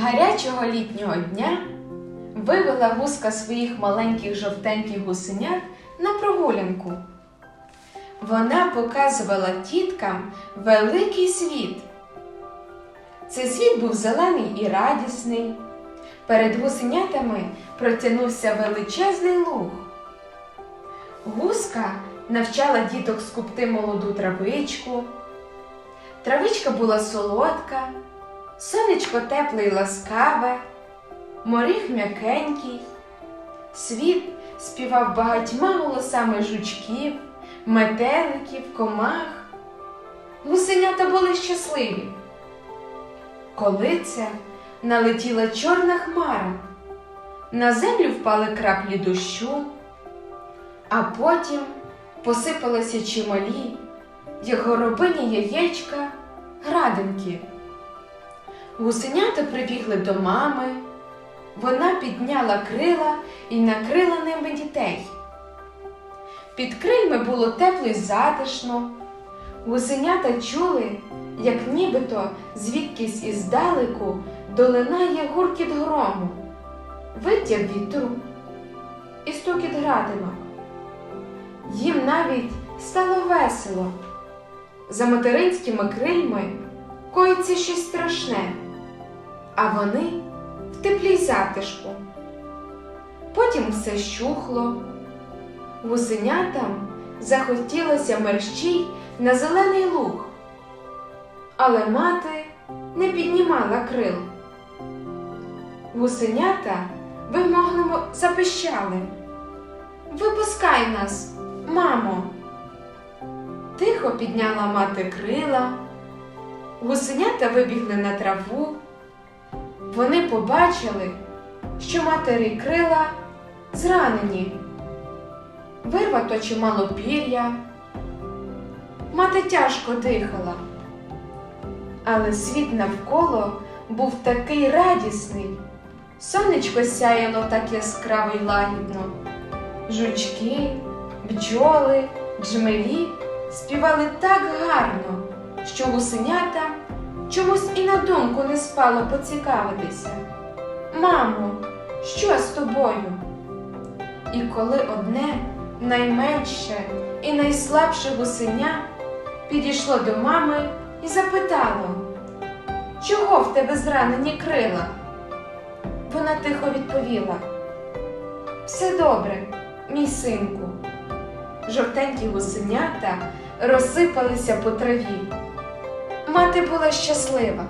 Гарячого літнього дня вивела гуска своїх маленьких жовтеньких гусенят на прогулянку. Вона показувала тіткам великий світ. Цей світ був зелений і радісний. Перед гусенятами протягнувся величезний луг. Гуска навчала діток скупти молоду травичку. Травичка була солодка, сонечко тепле й ласкаве, моріг м'якенький. Світ співав багатьма голосами жучків, метеликів, комах. Гусенята були щасливі. Коли це налетіла чорна хмара, на землю впали краплі дощу, а потім посипалися чималі, як горобині яєчка, градинки. Гусенята прибігли до мами, вона підняла крила і накрила ними дітей. Під крильми було тепло й затишно. Гусенята чули, як нібито звідкись іздалеку долинає гуркіт грому, виття вітру і стукіт градинок. Їм навіть стало весело. За материнськими крильми коїться щось страшне, а вони в теплій затишку. Потім все щухло. Гусенятам захотілося мерщій на зелений луг, але мати не піднімала крил. Гусенята вимогливо запищали. Випускай нас, мамо. Тихо підняла мати крила. Гусенята вибігли на траву. Вони побачили, що матері крила зранені, вирвато чимало пір'я. Мати тяжко дихала, але світ навколо був такий радісний. Сонечко сяяло так яскраво й лагідно. Жучки, бджоли, джмелі співали так гарно, що гусенята чомусь і на думку не спало поцікавитися. Мамо, що з тобою? І коли одне найменше і найслабше гусеня підійшло до мами і запитало, чого в тебе зранені крила? Вона тихо відповіла: Все добре, мій синку. Жовтенькі гусенята розсипалися по траві. Мати була щаслива.